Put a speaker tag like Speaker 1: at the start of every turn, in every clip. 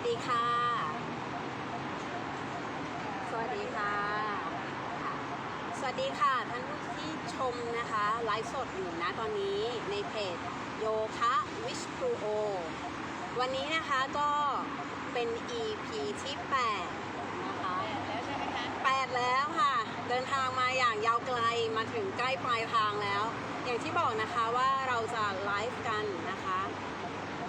Speaker 1: สวัสดีค่ะ สวัสดีค่ะค่ะ สวัสดีค่ะท่านผู้ที่ชมนะคะไลฟ์สดอยู่นะตอนนี้ในเพจโยคะวิชครูโอวันนี้นะคะก็เป็น EP ที่ 8 นะคะ
Speaker 2: แล้วใช่ไหมคะ
Speaker 1: 8แล้วค่ะ เดินทางมาอย่างยาวไกลมาถึงใกล้ปลายทางแล้ว อย่างที่บอกนะคะว่าเราจะไลฟ์กันนะคะ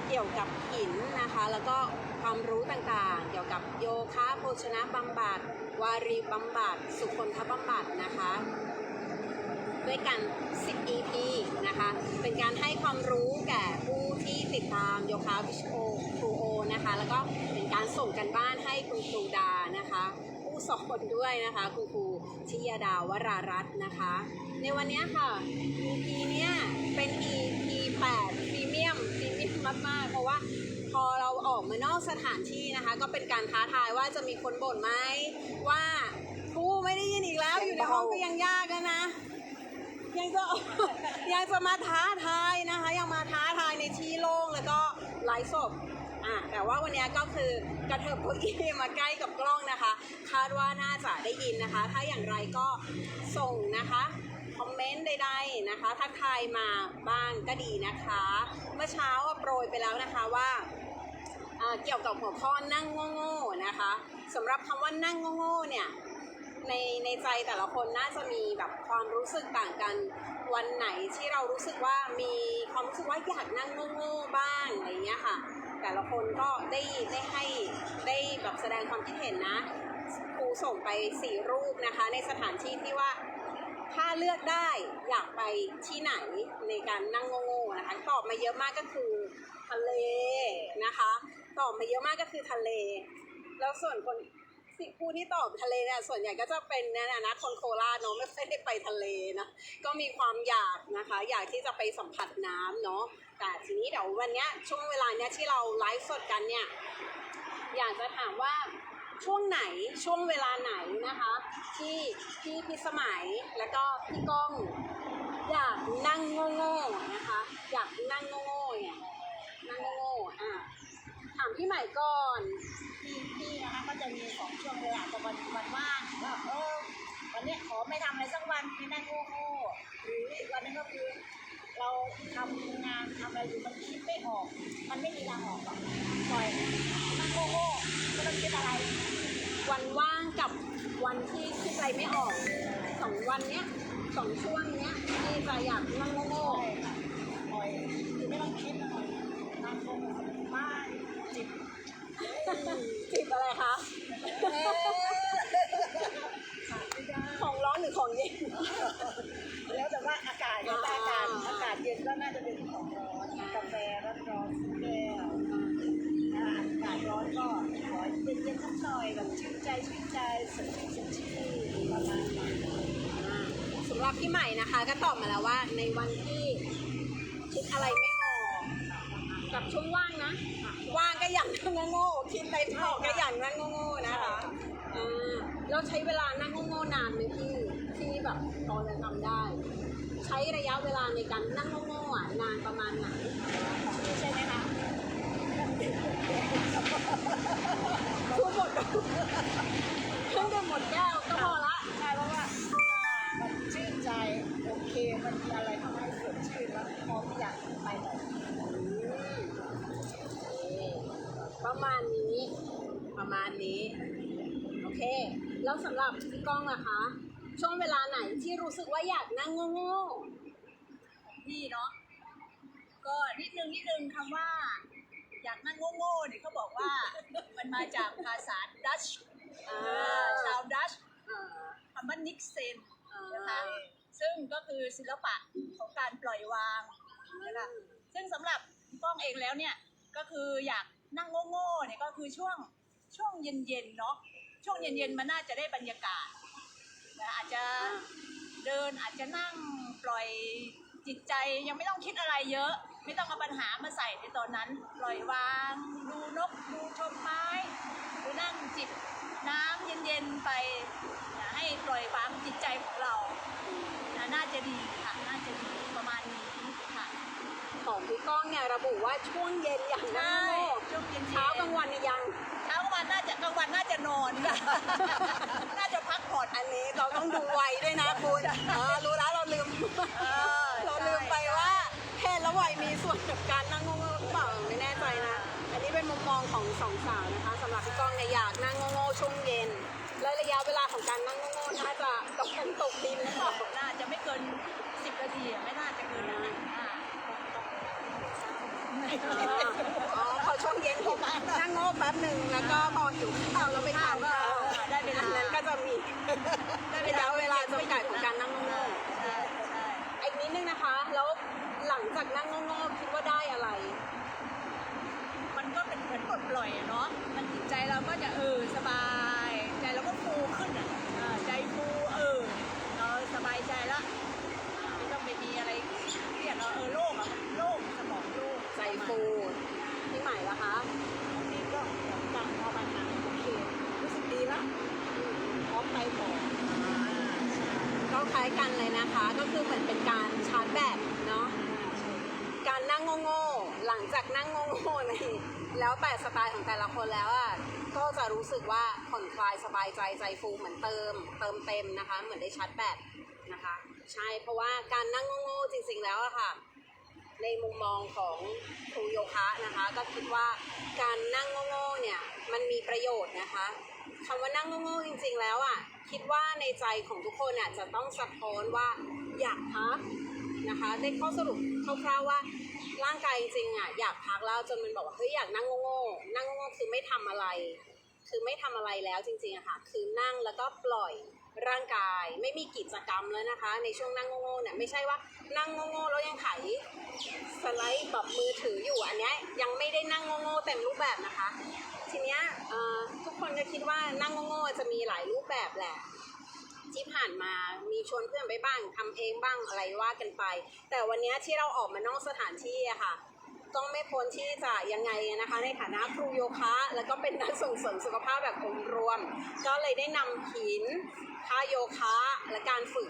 Speaker 1: เกี่ยวกับหินนะคะ แล้วก็ความรู้ต่างๆ เกี่ยวกับโยคะโภชนะบำบัดวารีบำบัดสุคนทบำบัดนะคะ ด้วยกัน 10 EP นะคะ เป็นการให้ความรู้แก่ผู้ที่ติดตามโยคะวิชโอครูโอนะคะ แล้วก็เป็นการส่งกันบ้านให้คุณครูดานะคะผู้สอนด้วยนะคะคุณครูชิยดาวรารัตน์นะคะ ในวันนี้ค่ะ EP เนี้ยเป็น EP 8พรีเมียมพรีเมียมมากๆ เพราะว่า เราออกมานอกสถานที่นะคะ ก็เป็นการท้าทายว่าจะมีคนบ่นไหมว่าครูไม่ได้ยินอีกแล้วอยู่ในห้องก็ยังยากนะ ยังจะยังจะมาท้าทายนะคะ ยังมาท้าทายในที่โล่งแล้วก็ไลฟ์สดอะแต่ว่าวันนี้ก็คือกระเถิบเก้าอี้มาใกล้กับกล้องนะคะ คาดว่าน่าจะได้ยินนะคะ ถ้าอย่างไรก็ส่งนะคะคอมเมนต์ใดๆนะคะ ทักทายมาบ้างก็ดีนะคะ เมื่อเช้าโปรยไปแล้วนะคะว่า เกี่ยวกับหัวข้อนั่งโง่ๆนะคะสำหรับคำว่านั่งโง่ๆเนี่ยในในใจแต่ละคนน่าจะมีแบบความรู้สึกต่างกันวันไหนที่เรารู้สึกว่ามีความรู้สึกว่าอยากนั่งโง่ๆบ้างอะไรเงี้ยค่ะ แต่ละคนก็ได้ได้ให้ได้แบบแสดงความคิดเห็นนะครูส่งไปสี่รูปนะคะ ในสถานที่ที่ว่าถ้าเลือกได้อยากไปที่ไหนในการนั่งโง่ๆนะคะตอบมาเยอะมากก็คือทะเลนะคะ ตอบมาเยอะมากก็คือทะเล แล้วส่วนคนสิผู้ที่ตอบทะเลเนี่ยส่วนใหญ่ก็จะเป็นเนี่ยนะคนโคราชเนาะไม่ค่อยได้ไปทะเลนะก็มีความอยากนะคะ อยากที่จะไปสัมผัสน้ำเนาะแต่ทีนี้เดี๋ยววันนี้ช่วงเวลาเนี้ยที่เราไลฟ์สดกันเนี่ยอยากจะถามว่าช่วงไหนช่วงเวลาไหนนะคะ ที่พี่พิสมัยแล้วก็พี่ก้องอยากนั่งโง่ๆนะคะ อยากนั่งโง่ๆเงง พี่ใหม่ก่อน
Speaker 2: พี่พี่นะคะก็จะมีสองช่วงเวลาแต่วันวันว่างว่าเออวันเนี้ยขอไม่ทำอะไรสักวันไม่นั่งโง่ๆหรืออีกวันนึงก็คือ เราทำงานทำอะไรอยู่มันคิดไม่ออก มันไม่มีทางออกหรอกปล่อยนั่งโง่ๆไม่ต้องคิดอะไร
Speaker 1: วันว่างกับวันที่คิดอะไรไม่ออกสองวันเนี้ยสองช่วงเนี้ยที่จะอยากนั่งโง่
Speaker 2: ใช่ปล่อยคือไม่ต้องคิดอะไรนั่งโง่ๆานจิบ
Speaker 1: ๆจิบอะไรคะ
Speaker 2: ขาดไม่ได้
Speaker 1: ของร้อนหรือของเย็น
Speaker 2: แล้วแต่ว่าอากาศเนี่ยถ้าอากาศ
Speaker 1: อ่า
Speaker 2: อากาศเย็นก็น่าจะเป็นของร้อนกาแฟร้อนร้อนๆแก้วอ่าอากาศร้อนก็ขอเย็นเย็นๆสักหน่อยแบบชื่นใจชื่นใจสดชื่นสดชื่นประมาณนั้น
Speaker 1: สำหรับพี่ใหม่นะคะ ก็ตอบมาแล้วว่าในวันที่คิดอะไรไม่ออ กกับช่วงว่างนะว่างก็อย่างนั่งโง่ๆคิดอะไรไม่ออกก็อย่างนั่งโง่ๆนะคะอ่าเราใช้เวลานั่งโง่ๆนานไหมพี่ที่แบบพอจะทำได้ ใช้ระยะเวลาในการนั่งโง่ๆอะนานประมาณไหน
Speaker 2: ของพี่ใช่ไหมคะ
Speaker 1: พูดหมดเครื่องดื่มหมดแก้วก็พอละ
Speaker 2: ใช่เพราะว่ามันชื่นใจโอเคมันมีอะไรทำให้สดชื่นแล้วพร้อมที่อยากไปต่อ
Speaker 1: ประมาณนี้ ประมาณนี้ โอเค แล้วสำหรับพี่ก้องล่ะคะ ช่วงเวลาไหนที่รู้สึกว่าอยากนั่งโง่
Speaker 2: พี่เนาะก็นิดนึงนิดนึงคำว่า อยากนั่งโง่ๆเนี่ยเขาบอกว่า มันมาจากภาษาดัช
Speaker 1: ๆอ่า
Speaker 2: ชาวดัช
Speaker 1: อ่า
Speaker 2: คำว่านิกเซน
Speaker 1: อ่าน
Speaker 2: นะคะซึ่งก็คือศิลปะของการปล่อยวางนะคะซึ่งสำหรับก้องเองแล้วเนี่ย ก็คืออยาก นั่งโง่ๆเนี่ยก็คือช่วงช่วงเย็นๆเนาะช่วงเย็นๆมันน่าจะได้บรรยากาศนะอาจจะเดินอาจจะนั่งปล่อยจิตใจยังไม่ต้องคิดอะไรเยอะ ไม่ต้องเอาปัญหามาใส่ในตอนนั้น ปล่อยวาง ดูนกดูชมไม้หรือนั่งจิบน้ำเย็นๆไปนะให้ปล่อยวางจิตใจของเรานะน่าจะดีค่ะน่าจะดีประมาณนี้ค่ะ
Speaker 1: ของพี่ก้องเนี่ยระบุว่าช่วงเย็นอย่างนั่ง
Speaker 2: ใช่
Speaker 1: โง่
Speaker 2: ช่วงเย็นๆ
Speaker 1: เช้ากลางวันเนี่ยยัง
Speaker 2: เช้ากลางวันน่าจะกลางวันน่าจะนอนค่ะ น่าจะพักผ่อน
Speaker 1: อันนี้เราต้องดูวัยด้วยนะคุณเออรู้แล้วเราลืม
Speaker 2: เออ
Speaker 1: เราลืมไปว่าเพศและวัยมีส่วนกับการนั่งโง่ๆหรือเปล่าไม่แน่ใจนะ อันนี้เป็นมุมมองของสองสาวนะคะสำหรับพี่ก้องเนี่ยอยากนั่งโง่ๆช่วงเย็น และระยะเวลาของการนั่งโง่ๆน่าจะตกกันตกดินหรือเปล่า
Speaker 2: น่าจะไม่เกินสิบนาทีอะไม่น่าจะเกินนั้นนะอ่า
Speaker 1: อ๋อพอช่วงเย็นผมนั่งโง่แป๊บหนึ่งแล้วก็พอหิวข้าวแล้วไปทานข้าว
Speaker 2: ได้เวลา
Speaker 1: อันนั้นก็จะมีระยะเวลาจำกัดของการนั่งโง่
Speaker 2: ใช่ใช่
Speaker 1: ๆอีกนิดนึงนะคะ แล้วหลังจากนั่งโง่ๆคิดว่าได้อะไร
Speaker 2: มันก็เป็นเหมือนปลดปล่อยอะเนาะมันจิตใจเราก็จะเออสบาย ใจเราก็ฟูขึ้นอะอ่าใจฟูเออ เราสบายใจละอ่าไม่ต้องไปมีอะไรเครียดเราเออโล่งอะโล่งสมองโล่ง
Speaker 1: ใจฟู นะคะ
Speaker 2: บางทีก็ฟังพอมันมาโอเครู้สึกดีละพร้อมไปต่อ
Speaker 1: ก็คล้ายกันเลยนะคะ ก็คือเหมือนเป็นการชาร์จแบตเนาะการนั่งโง่ๆหลังจากนั่งโง่ๆในแล้วแต่สไตล์ของแต่ละคนแล้วอะก็จะรู้สึกว่าผ่อนคลายสบายใจใจฟูเหมือนเติม เติมเต็มนะคะ เหมือนได้ชาร์จแบตนะคะ ใช่เพราะว่าการนั่งโง่ๆจริง ๆแล้วอะค่ะ ในมุมมองของครูโยคะนะคะ ก็คิดว่าการนั่งโง่ๆเนี่ยมันมีประโยชน์นะคะคำว่านั่งโง่ๆจริง ๆ แล้วอะคิดว่าในใจของทุกคนอะจะต้องสะท้อนว่าอยากพักนะคะได้ข้อสรุปคร่าวๆว่าร่างกายจริงๆอะอยากพักแล้วจนมันบอกว่าเฮ้ยอยากนั่งโง่ๆนั่งโง่ๆคือไม่ทำอะไร คือไม่ทำอะไรแล้วจริงๆอะค่ะ คือนั่งแล้วก็ปล่อย ร่างกายไม่มีกิจกรรมแล้วนะคะ ในช่วงนั่งโง่ๆเนี่ยไม่ใช่ว่านั่งโง่ๆแล้วยังไถสไลด์แบบมือถืออยู่อันนี้ยังไม่ได้นั่งโง่ๆเต็มรูปแบบนะคะ ทีเนี้ยทุกคนก็คิดว่านั่งโง่ๆจะมีหลายรูปแบบแหละที่ผ่านมามีชวนเพื่อนไปบ้างทำเองบ้างอะไรว่ากันไป แต่วันนี้ที่เราออกมานอกสถานที่อะค่ะต้องไม่พ้นที่จะยังไงนะคะ ในฐานะครูโยคะ แล้วก็เป็นนักส่งเสริมสุขภาพแบบองค์รวม ก็เลยได้นำหิน ท่าโยคะและการฝึก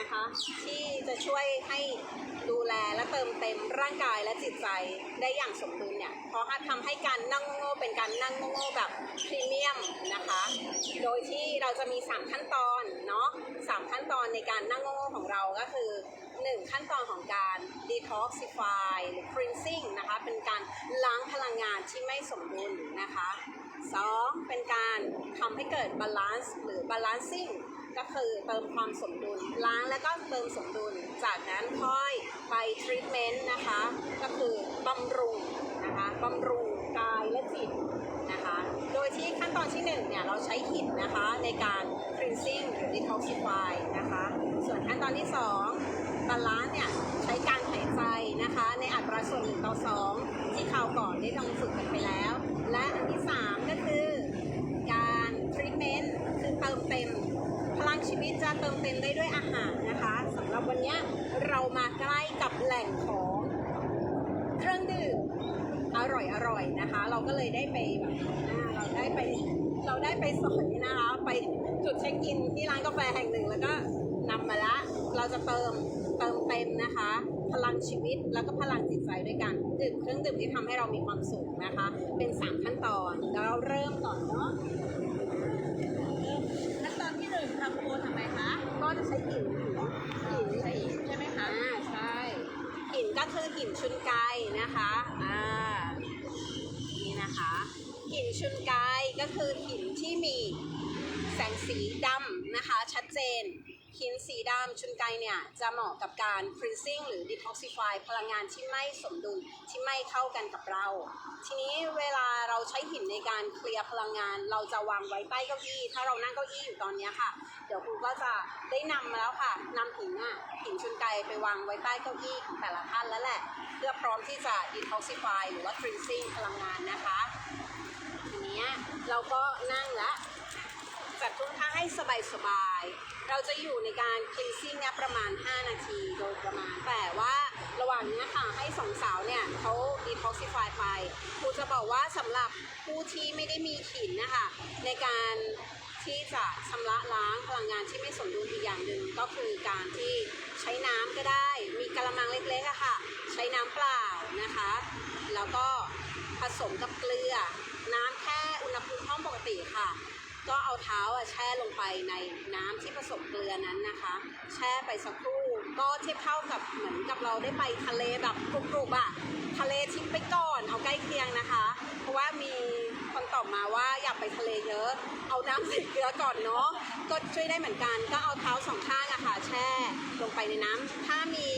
Speaker 1: นะคะ ที่จะช่วยให้ดูแลและเติมเต็มร่างกายและจิตใจได้อย่างสมดุลเนี่ยเพราะทำให้การนั่งโง่เป็นการนั่งโง่แบบพรีเมียมนะคะ โดยที่เราจะมี 3 ขั้นตอนเนาะสามขั้นตอนในการนั่งโง่ของเราก็คือ 1 ขั้นตอนของการ detoxify หรือ cleansing นะคะ เป็นการล้างพลังงานที่ไม่สมดุลนะคะ 2. เป็นการทำให้เกิด balance หรือ balancing ก็คือเติมความสมดุล ล้างแล้วก็เติมสมดุล จากนั้นค่อยไป treatment นะคะ ก็คือบำรุงนะคะบำรุงกายและจิตนะคะ โดยที่ขั้นตอนที่1เนี่ยเราใช้หินนะคะในการ cleansing หรือ detoxify นะคะ ส่วนขั้นตอนที่ 2 บาลานซ์เนี่ยใช้การหายใจนะคะ ในอัตราส่วน1ต่อ 2 ที่คราวก่อนได้ลองฝึกกันไปแล้ว และอันที่ 3 ก็คือ การทรีทเมนต์คือเติมเต็ม พลังชีวิตจะเติมเต็มได้ด้วยอาหารนะคะสำหรับวันนี้เรามาใกล้กับแหล่งของเครื่องดื่มอร่อยอร่อยๆนะคะ เราก็เลยได้ไปแบบเราได้ไปเราได้ไปสอนนะคะ ไปจุดเช็คอินที่ร้านกาแฟแห่งหนึ่ง แล้วก็นำมาละ เราจะเติมเติมเต็มนะคะ พลังชีวิตแล้วก็พลังจิตใจด้วยกัน ดื่มเครื่องดื่มที่ทำให้เรามีความสุขนะคะ เป็นสามขั้นตอนเดี๋ยวเราเริ่มก่อนเนาะ
Speaker 2: ขั้นตอนที่หนึ่งทำโคทำไมคะ
Speaker 1: ก็จะใช้หินหิน
Speaker 2: ใช้หินใช่ไหมคะ
Speaker 1: อ่าใช่หินก็คือหินชุนไกนะคะอ่านี่นะคะหินชุนไกก็คือหินที่มีแสงสีดำนะคะชัดเจน หินสีดำชุนไกเนี่ย จะเหมาะกับการ freezing หรือ detoxify พลังงานที่ไม่สมดุลที่ไม่เข้ากันกับเรา ทีนี้เวลาเราใช้หินในการเคลียร์พลังงาน เราจะวางไว้ใต้เก้าอี้ ถ้าเรานั่งเก้าอี้อยู่ตอนนี้ค่ะ เดี๋ยวครูก็จะได้นำมาแล้วค่ะนำหินอะหินชุนไกไปวางไว้ใต้เก้าอี้ของแต่ละท่านแล้วแหละ เพื่อพร้อมที่จะ detoxify หรือว่า cleansing พลังงานนะคะทีนี้เราก็นั่งละจัดท่วงท่าให้สบายๆ เราจะอยู่ในการ cleansing เนี่ยประมาณ 5 นาทีโดยประมาณ แต่ว่าระหว่างนี้ค่ะให้สองสาวเนี่ยเขาดีท็อกซิฟายไปครูจะบอกว่าสำหรับผู้ที่ไม่ได้มีหินนะคะในการที่จะชำระล้างพลังงานที่ไม่สมดุลอีกอย่างหนึ่งก็คือการที่ใช้น้ำก็ได้ มีกระมังเล็กๆะค่ะ ใช้น้ำเปล่านะคะ แล้วก็ผสมกับเกลือ น้ำแค่อุณหภูมิห้องปกติค่ะ ก็เอาเท้าอะแช่ลงไปในน้ำที่ผสมเกลือนั้นนะคะ แช่ไปสักครู่ก็เทียบเท่ากับเหมือนกับเราได้ไปทะเลแบบกรุบๆอะทะเลทิพย์ไปก่อนเอาใกล้เคียงนะคะ เพราะว่ามีคนตอบมาว่าอยากไปทะเลเยอะ เอาน้ำใส่เกลือก่อนเนาะก็ช่วยได้เหมือนกัน ก็เอาเท้าสองข้างอะค่ะ แช่ลงไปในน้ำถ้ามี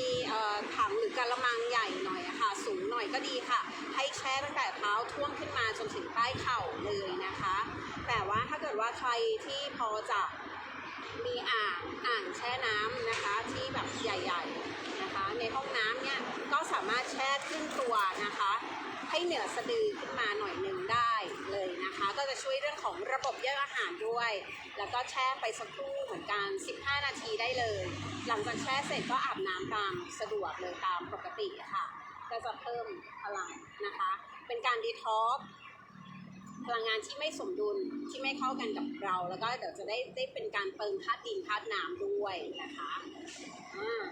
Speaker 1: ถังหรือกระมังใหญ่หน่อยอะค่ะ สูงหน่อยก็ดีค่ะ ให้แช่ตั้งแต่เท้าท่วมขึ้นมาจนถึงใต้เข่าเลยนะคะ แต่ว่าถ้าเกิดว่าใครที่พอจะมีอ่างอ่างแช่น้ำนะคะที่แบบใหญ่ๆนะคะ ในห้องน้ำเนี่ยก็สามารถแช่ครึ่งตัวนะคะ ให้เหนือสะดือขึ้นมาหน่อยหนึ่งได้เลยนะคะ ก็จะช่วยเรื่องของระบบย่อยอาหารด้วย แล้วก็แช่ไปสักครู่เหมือนกัน 15 นาทีได้เลย หลังจากแช่เสร็จก็อาบน้ำตามสะดวกเลยตามปกติค่ะ ก็จะเพิ่มพลังนะคะ เป็นการดีท็อกซ์ พลังงานที่ไม่สมดุลที่ไม่เข้ากันกับเรา แล้วก็เดี๋ยวจะได้ได้เป็นการเติมธาตุดินธาตุน้ำด้วยนะคะอ่า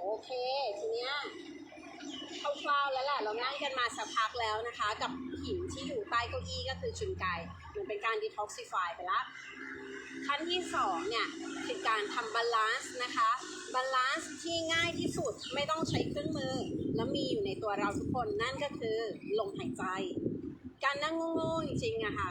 Speaker 1: โอเคทีเนี้ยคร่าวๆแล้วแหละเรานั่งกันมาสักพักแล้วนะคะ กับหินที่อยู่ใต้เก้าอี้ก็คือชุนไก่มันเป็นการดีท็อกซิฟายไปละขั้นที่สองเนี่ยคือการทำบาลานซ์นะคะบาลานซ์ที่ง่ายที่สุดไม่ต้องใช้เครื่องมือ แล้วมีอยู่ในตัวเราทุกคนนั่นก็คือลมหายใจ การนั่งโง่ๆจริงๆอะค่ะ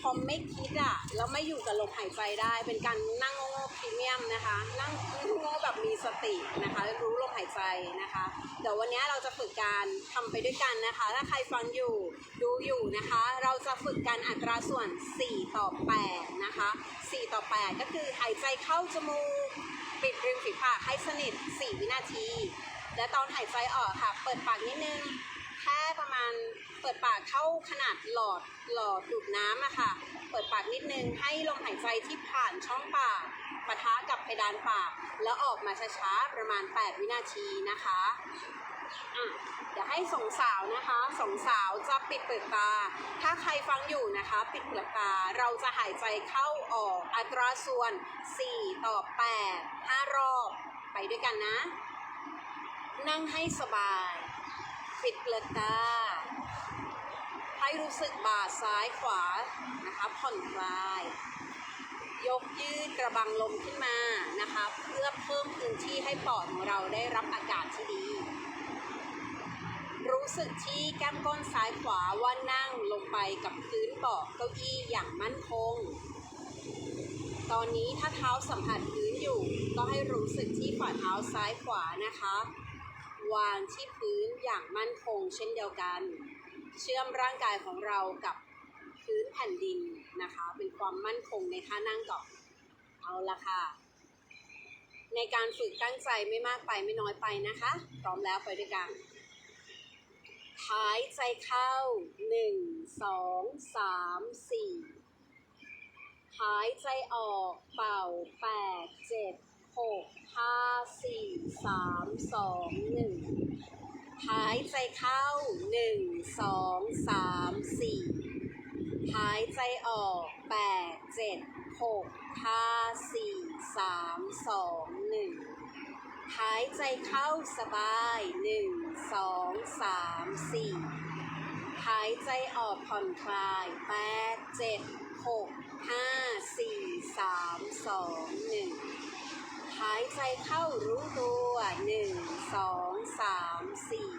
Speaker 1: พอไม่คิดอะแล้วไม่อยู่กับลมหายใจได้ เป็นการนั่งโง่ๆพรีเมียมนะคะ นั่งโง่แบบมีสตินะคะ รู้ลมหายใจนะคะ เดี๋ยววันนี้เราจะฝึกการทำไปด้วยกันนะคะ ถ้าใครฟังอยู่ดูอยู่นะคะ เราจะฝึกการอัตราส่วน 4 ต่อ 8 นะคะ 4 ต่อ 8 ก็คือหายใจเข้าจมูกปิดริมฝีปากให้สนิท 4 วินาที และตอนหายใจออกค่ะ เปิดปากนิดนึง แค่ประมาณ เปิดปากเข้าขนาดหลอดหลอดดูดน้ำอะค่ะ เปิดปากนิดนึงให้ลมหายใจที่ผ่านช่องปากปะทะกับเพดานปาก แล้วออกมาช้าๆประมาณ 8 วินาทีนะคะอะเดี๋ยวให้สองสาวนะคะสองสาวจะปิดเปิดตา ถ้าใครฟังอยู่นะคะ ปิดเปิดตาเราจะหายใจเข้าออกอัตราส่วน 4 ต่อ 8 5 รอบไปด้วยกันนะ นั่งให้สบาย ปิดเปลือกตา ให้รู้สึกบ่าซ้ายขวานะคะผ่อนคลาย ยกยืดกระบังลมขึ้นมานะคะเพื่อเพิ่มพื้นที่ให้ปอดของเราได้รับอากาศที่ดี รู้สึกที่แก้มก้นซ้ายขวาว่านั่งลงไปกับพื้นเบาะเก้าอี้อย่างมั่นคง ตอนนี้ถ้าเท้าสัมผัสพื้นอยู่ ก็ให้รู้สึกที่ฝ่าเท้าซ้ายขวานะคะ วางที่พื้นอย่างมั่นคงเช่นเดียวกัน เชื่อมร่างกายของเรากับพื้นแผ่นดินนะคะ เป็นความมั่นคงในท่านั่งก่อน เอาละค่ะ ในการฝึกตั้งใจไม่มากไปไม่น้อยไปนะคะ พร้อมแล้วไปด้วยกันหายใจเข้า 1 2 3 4 หายใจออกเป่า 8 7 6 5 4 3 2 1 หายใจเข้า1 2 3 4หายใจออก8 7 6 5 4 3 2 1หายใจเข้าสบาย1 2 3 4หายใจออกผ่อนคลาย8 7 6 5 4 3 2 1หา หายใจเข้ารู้ตัวหนึ่งสองสามสี่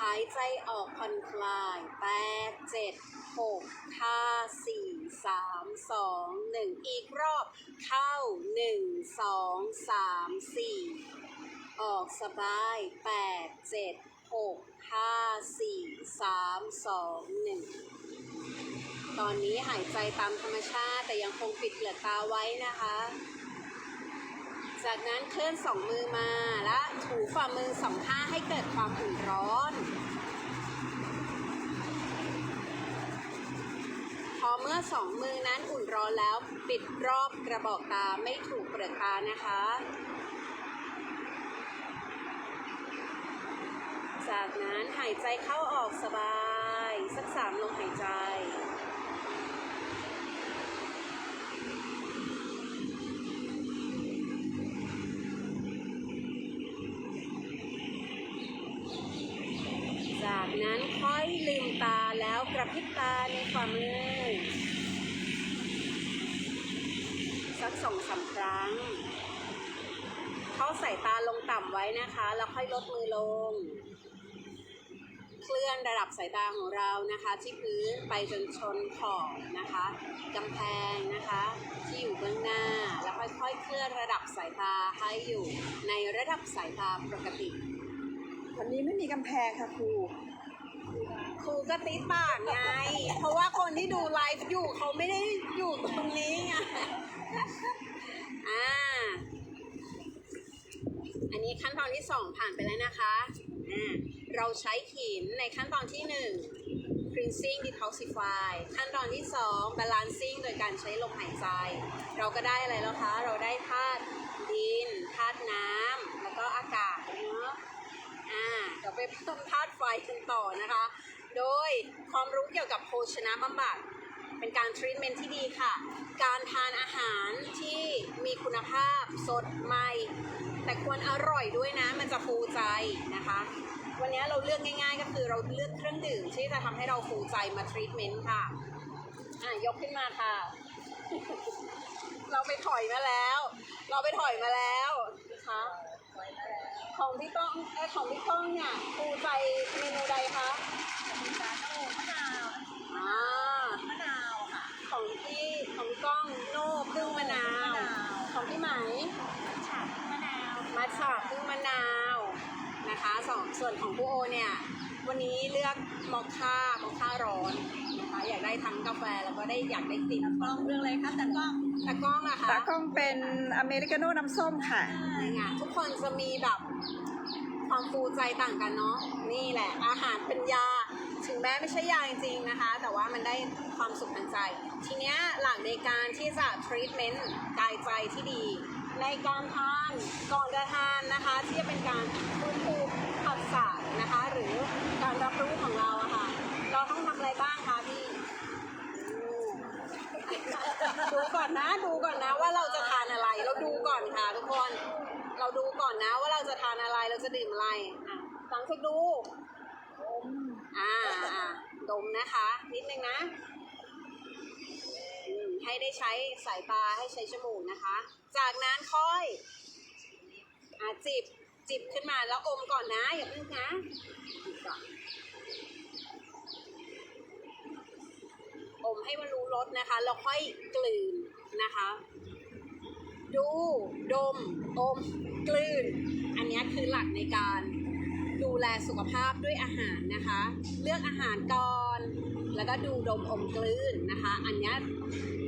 Speaker 1: หายใจออกผ่อนคลายแปดเจ็ดหกห้าสี่สามสองหนึ่งอีกรอบเข้าหนึ่งสองสามสี่ออกสบายแปดเจ็ดหกห้าสี่สามสองหนึ่งตอนนี้หายใจตามธรรมชาติแต่ยังคงปิดเหลือตาไว้นะคะ จากนั้นเคลื่อนสองมือมา และถูฝ่ามือสองข้างให้เกิดความอุ่นร้อน พอเมื่อสองมือนั้นอุ่นร้อนแล้วปิดรอบกระบอกตาไม่ถูกเปลือกตานะคะ จากนั้นหายใจเข้าออกสบาย สักสามลมหายใจ จากนั้นค่อยลืม ตาแล้วกระพริบตาในฝ่ามือสักสองสามครั้ง เขาใส่ตาลงต่ำไว้นะคะ แล้วค่อยลดมือลง เคลื่อนระดับสายตาของเรานะคะ ที่พื้นไปจนชนขอบนะคะกำแพงนะคะ ที่อยู่เบื้องหน้า แล้วค่อยๆ เคลื่อนระดับสายตาให้อยู่ในระดับสายตาปกติ
Speaker 3: วันนี้ไม่มีกำแพงค่ะครู
Speaker 1: ครูก็ติดปากไง เพราะว่าคนที่ดูไลฟ์อยู่เขาไม่ได้อยู่ตรงนี้ไงอ่า อันนี้ขั้นตอนที่สองผ่านไปแล้วนะคะอ่าเราใช้หินในขั้นตอนที่หนึ่ง cleansing detoxify ขั้นตอนที่สอง balancing โดยการใช้ลมหายใจ เราก็ได้อะไรแล้วคะ เราได้ธาตุดินธาตุน้ำแล้วก็อากาศเนาะอ่าเดี๋ยวไปเพิ่มธาตุไฟกันต่อนะคะ โดยความรู้เกี่ยวกับโภชนะบำบัด เป็นการทรีทเมนที่ดีค่ะ การทานอาหารที่มีคุณภาพสดใหม่ แต่ควรอร่อยด้วยนะ มันจะฟูใจนะคะ วันนี้เราเลือกง่าย ๆ ก็คือเราเลือกเครื่องดื่มที่จะทำให้เราฟูใจมาทรีทเมนต์ค่ะ อะ ยกขึ้นมาค่ะ เราไปถอยมาแล้ว เราไปถอยมาแล้วนะคะ ของพี่ก้องเอ้ยของพี่ก้องเนี่ยฟูใจเมนูใดคะ
Speaker 2: มีการโอ้มะนาว
Speaker 1: อ่ามะ
Speaker 2: นาวค่ะ
Speaker 1: ของพี่ของพี่ก้องโน่พึ่งมะนาว
Speaker 2: มะนาว
Speaker 1: ของพี่ไหม
Speaker 2: ฉาบมะนาว
Speaker 1: มัทฉะพึ่งมะนาวนะคะสองส่วนของผู้โอเนี่ย วันนี้เลือกมอคค่ามอคค่าร้อนนะคะ อยากได้ทั้งกาแฟแล้วก็ได้อยากได้กลิ่น
Speaker 2: กล้องเรื่องอะไรคะแต่กล้อง
Speaker 1: แต่กล้องนะคะ
Speaker 3: ตากล้องเป็นอเมริกาโน่น้ำส้มค่ะ
Speaker 1: นี่ไงทุกคนจะมีแบบความฟูใจต่างกันเนาะนี่แหละอาหารเป็นยา ถึงแม้ไม่ใช่ยาจริงๆนะคะ แต่ว่ามันได้ความสุขทางใจ ทีเนี้ยหลังในการที่จะทรีทเมนต์กายใจที่ดี ในการทานก่อนจะทานนะคะ ที่จะเป็นการฟื้นฟูผัสสะนะคะ หรือการรับรู้ของเราอะค่ะ เราต้องทำอะไรบ้างคะพี่อืม ดูก่อนนะดูก่อนนะว่าเราจะทานอะไร เราดูก่อนค่ะทุกคน เราดูก่อนนะว่าเราจะทานอะไรเราจะดื่มอะไรอะฟังจากดูอ่าอ่าดมนะคะ นิดนึงนะอืมให้ได้ใช้สายตาให้ใช้จมูกนะคะ จากนั้นค่อยอ่าจิบจิบขึ้นมาแล้วอมก่อนนะอย่าเพิ่งนะจิบก่อน อมให้มันรู้รสนะคะ แล้วค่อยกลืนนะคะ ดู ดม อม กลืน อันนี้คือหลักในการดูแลสุขภาพด้วยอาหารนะคะ เลือกอาหารก่อน แล้วก็ดูดมอมกลืนนะคะ อันนี้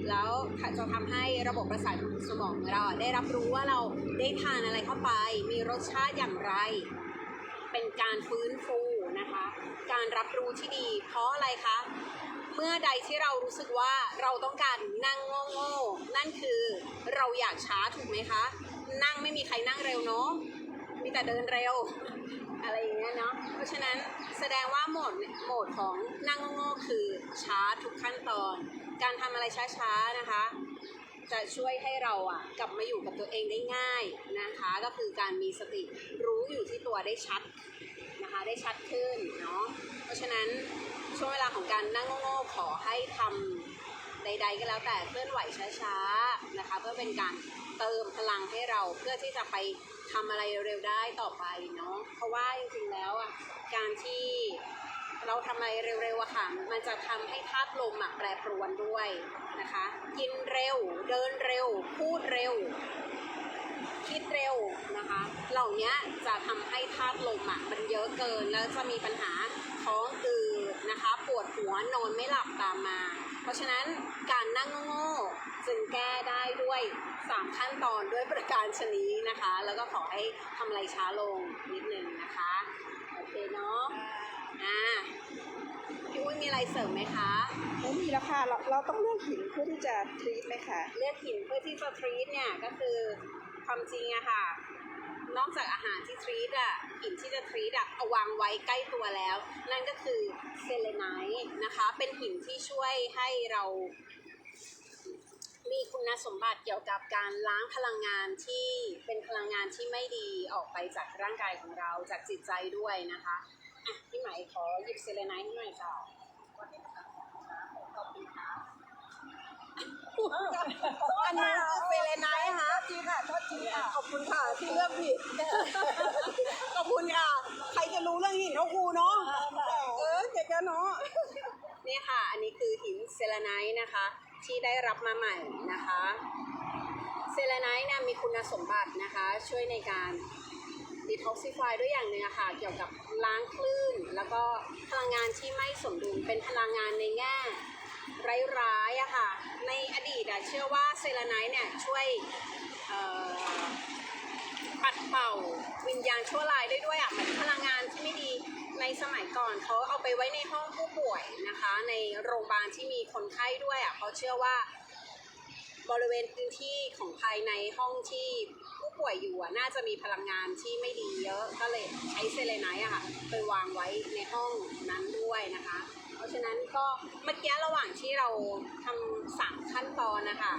Speaker 1: แล้วจะทำให้ระบบประสาทสมองของเราได้รับรู้ว่าเราได้ทานอะไรเข้าไป มีรสชาติอย่างไร เป็นการฟื้นฟูนะคะ การรับรู้ที่ดี เพราะอะไรคะ เมื่อใดที่เรารู้สึกว่าเราต้องการนั่งโง่ๆนั่นคือเราอยากช้าถูกไหมคะ นั่งไม่มีใครนั่งเร็วเนาะมีแต่เดินเร็ว อะไรอย่างเงี้ยเนาะเพราะฉะนั้นแสดงว่าโหมดโหมดของนั่งโง่ๆคือช้าทุกขั้นตอน การทำอะไรช้าๆนะคะ จะช่วยให้เราอะกลับมาอยู่กับตัวเองได้ง่ายนะคะ ก็คือการมีสติรู้อยู่ที่ตัวได้ชัดนะคะได้ชัดขึ้นเนาะเพราะฉะนั้น ช่วงเวลาของการนั่งโง่ๆขอให้ทำใด ๆ ก็แล้วแต่เคลื่อนไหวช้าๆนะคะ เพื่อเป็นการเติมพลังให้เราเพื่อที่จะไปทำอะไรเร็วๆได้ต่อไปเนาะเพราะว่าจริงๆแล้วอะการที่เราทำอะไรเร็วๆอะค่ะ มันจะทำให้ธาตุลมอะแปรปรวนด้วยนะคะ กินเร็ว เดินเร็ว พูดเร็ว คิดเร็วนะคะ เหล่านี้จะทำให้ธาตุลมอะมันเยอะเกินแล้วจะมีปัญหาท้องอื วดหัวนอนไม่หลับตามมา เพราะฉะนั้นการนั่งโง่ๆจึงแก้ได้ด้วย 3 ขั้นตอนด้วยประการชนี้นะคะ แล้วก็ขอให้ทำอะไรช้าลงนิดนึงนะคะ โอเคเนาะอ่าพี่อุ้ยมีอะไรเสริมไหมคะ
Speaker 3: ไม่มีแล้วค่ะเราเราต้องเลือกหินเพื่อที่จะทรีตไหมคะ
Speaker 1: เลือกหินเพื่อที่จะทรีตเนี่ยก็คือความจริงอะค่ะ นอกจากอาหารที่ทรีตอะหินที่จะทรีตอะเอาวางไว้ใกล้ตัวแล้ว นั่นก็คือเซเลไนท์นะคะ เป็นหินที่ช่วยให้เรามีคุณสมบัติเกี่ยวกับการล้างพลังงานที่เป็นพลังงานที่ไม่ดีออกไปจากร่างกายของเราจากจิตใจด้วยนะคะอะพี่ไหมขอหยิบเซเลไนท์ให้หน่อยค่ะอันนี้เซเลไน ท์ค่ะ
Speaker 3: จริค่ะโทษทีค่ะ
Speaker 1: ขอบคุณค่ะที่เลือกผิดขอบคุณค่ะ ใครจะรู้เรื่องหินเท่าครูเนาะเออเจ๊กเนาะนี่ค่ะ อันนี้คือหินเซลไนท์นะคะ ที่ได้รับมาใหม่นะคะ เซลไนท์เนี่ยมีคุณสมบัตินะคะ ช่วยในการดีท็อกซิฟายด้วยอย่างหนึ่งอะค่ะ เกี่ยวกับล้างคลื่น แล้วก็พลังงานที่ไม่สมดุลเป็นพลังงานในแง่ร้ายๆอะค่ะ ในอดีตอะเชื่อว่าเซลไนท์เนี่ยช่วย ดเป่าวิญญาณชั่วร้ายได้ด้วยอะเหมือนพลังงานที่ไม่ดีในสมัยก่อนเขาเอาไปไว้ในห้องผู้ป่วยนะคะ ในโรงพยาบาลที่มีคนไข้ด้วยอะเขาเชื่อว่า บริเวณพื้นที่ของภายในห้องที่ผู้ป่วยอยู่อะน่าจะมีพลังงานที่ไม่ดีเยอะก็เลยใช้เซเลไนท์อะค่ะไปวางไว้ในห้องนั้นด้วยนะคะ เพราะฉะนั้นก็เมื่อกี้ระหว่างที่เราทำสามขั้นตอนนะคะ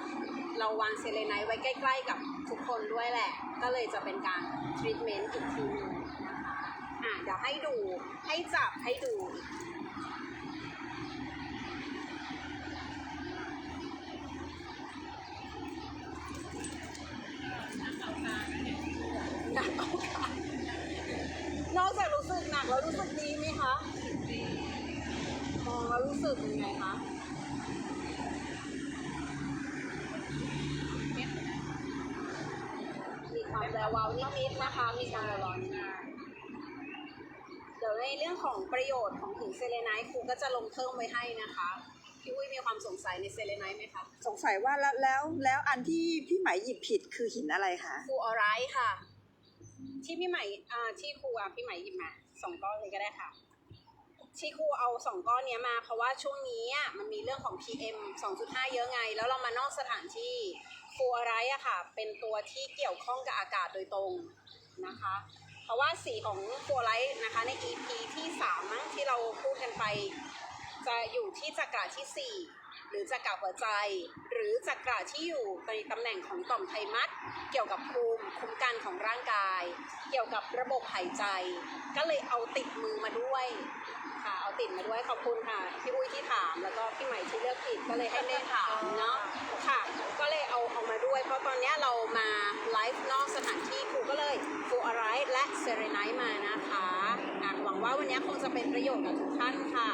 Speaker 1: เราวางเซเลไนท์ไว้ใกล้ๆกับทุกคนด้วยแหละ ก็เลยจะเป็นการทรีทเมนต์อีกทีหนึงนะคะอะเดี๋ยวให้ดูให้จับให้ดูหนักเอาค่ะนอกจากรู้สึกหนักแล้วรู้สึกดีไหมคะดีมองแล้วรู้สึกยังไงคะ มีความแวววาวนิดๆนะคะ มีความแวววาวนิดๆเดี๋ยวในเรื่องของประโยชน์ของหินเซเลไนท์ครูก็จะลงเพิ่มไว้ให้นะคะพี่อุ้ยมีความสงสัยในเซเลไนท์ไหมคะ
Speaker 3: สงสัยว่าแล้วแล้วแล้วอันที่พี่ไหมหยิบผิดคือหินอะไรคะ
Speaker 1: ครูออไรค่ะ ที่พี่ใหม่อ่าที่ครูอะพี่ใหม่หยิบมาสองก้อนเลยก็ได้ค่ะ ที่ครูเอาสองก้อนเนี้ยมาเพราะว่าช่วงนี้อะมันมีเรื่องของ PM 2.5 เยอะไง แล้วเรามานอกสถานที่ ตัวไรอะค่ะ เป็นตัวที่เกี่ยวข้องกับอากาศโดยตรงนะคะ เพราะว่าสีของตัวไรนะคะใน EP ที่3มั้งที่เราพูดกันไป จะอยู่ที่จักระที่ 4 หรือจักระหัวใจ หรือจักระที่อยู่ในตำแหน่งของต่อมไทมัสเกี่ยวกับภูมิคุ้มกันของร่างกาย เกี่ยวกับระบบหายใจ ก็เลยเอาติดมือมาด้วยค่ะเอาติดมาด้วยขอบคุณค่ะพี่อุ้ยที่ถามแล้วก็พี่ใหม่ที่เลือกผิดก็เลยให้เล่ถามเนาะค่ะ ก็เลยเอาเอามาด้วย เพราะตอนนี้เรามาไลฟ์นอกสถานที่ครูก็เลยฟูอารายและเซเรไนท์มานะคะหวังว่าวันนี้คงจะเป็นประโยชน์กับทุกท่านค่ะ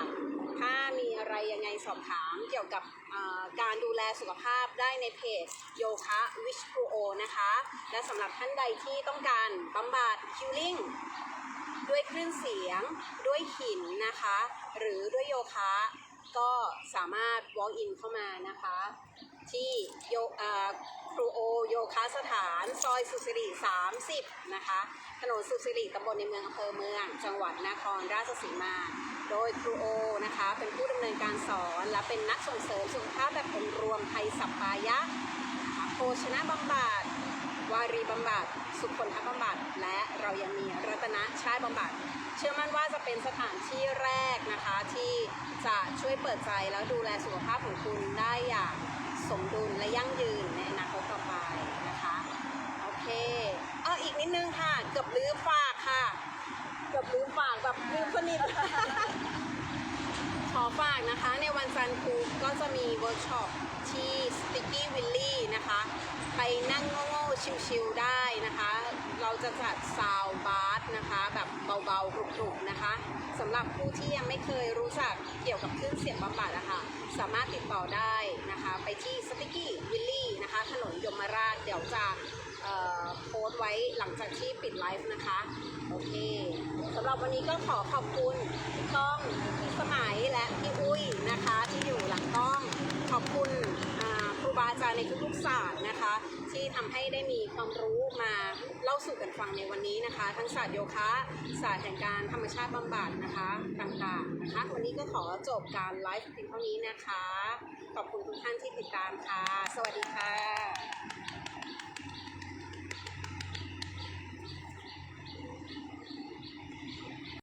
Speaker 1: ยังไงสอบถามเกี่ยวกับการดูแลสุขภาพได้ในเพจโยคะวิชครูโอนะคะ และสำหรับท่านใดที่ต้องการบำบัดคิลลิ่งด้วยคลื่นเสียง ด้วยหินนะคะ หรือด้วยโยคะ ก็สามารถ walk in เข้ามานะคะ ที่โยครูโอโยคะสถาน ซอยสุสิริ 30 นะคะ ถนนสุสิริตำบลในเมืองอำเภอเมือง จังหวัดนครราชสีมา โดยครูโอนะคะ เป็นผู้ดำเนินการสอนและเป็นนักส่งเสริมสุขภาพแบบองค์รวมไทยสัปปายะนะคะโภชนะบำบัดวารีบำบัดสุขผลทบำบัดและเรายังมีรัตนะชายบำบัดเชื่อมั่นว่าจะเป็นสถานที่แรกนะคะ ที่จะช่วยเปิดใจแล้วดูแลสุขภาพของคุณได้อย่าง สมดุลและยั่งยืนในอนาคตต่อไปนะคะโอเคเอออีกนิดนึงค่ะ เกือบลืมฝากค่ะ เกือบลืมฝากแบบลืมสนิทขอฝากนะคะ ในวันจันทร์ครูก็จะมีเวิร์กช็อปที่ Sticky Willy นะคะ ไปนั่งโง่ๆชิวๆได้นะคะ เราจะจัดซาวบาร์ นะคะ แบบเบาๆกรุบๆนะคะสำหรับผู้ที่ยังไม่เคยรู้จักเกี่ยวกับครื่องเสียงบำบัดอะคะสามารถติดต่อได้นะคะ ไปที่ Sticky Willy นะคะ ถนนยมราชเดี๋ยวจะโพสต์ไว้หลังจากที่ปิดไลฟ์นะคะ โอเคสำหรับวันนี้ก็ขอขอบคุณพี่ก้องพี่สมัยและพี่อุ้ยนะคะ ที่อยู่หลังกล้องขอบคุณ รูบาอาจารย์ในทุกๆศาสตร์นะคะ ที่ทำให้ได้มีความรู้มาเล่าสู่กันฟังในวันนี้นะคะ ทั้งศาสตร์โยคะศาสตร์แห่งการธรรมชาติบำบัดนะคะต่างๆนะคะวันนี้ก็ขอจบการไลฟ์เพียงเท่านี้นะคะ ขอบคุณทุกท่านที่ติดตามค่ะ สวัสดีค่ะ